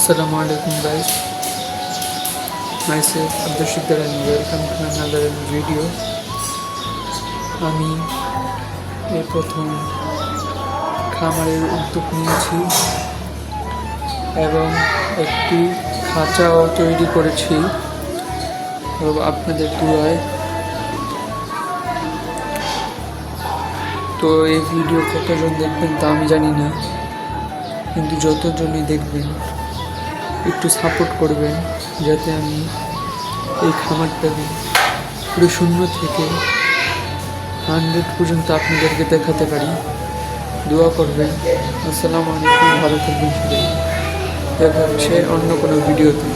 Assalamu alaikum, guys. Myself, Abdul Shikdar and welcome to another video. আমি এই প্রথম খামারের উদ্যোগ নিয়েছি এবং একটি খাঁচাও তৈরি করেছি এবং আপনাদের দুয়ায় তো এই ভিডিও কতজন দেখবেন তা আমি জানি না, কিন্তু যতজনই দেখবেন একটু সাপোর্ট করবেন যাতে আমি এই খামারটাকে পুরো শূন্য থেকে হান্ড্রেড পর্যন্ত আপনাদেরকে দেখাতে পারি। দোয়া করবেন। আসসালামু আলাইকুম, ভালো থাকবেন সবাই। দেখা হচ্ছে অন্য কোনো ভিডিওতে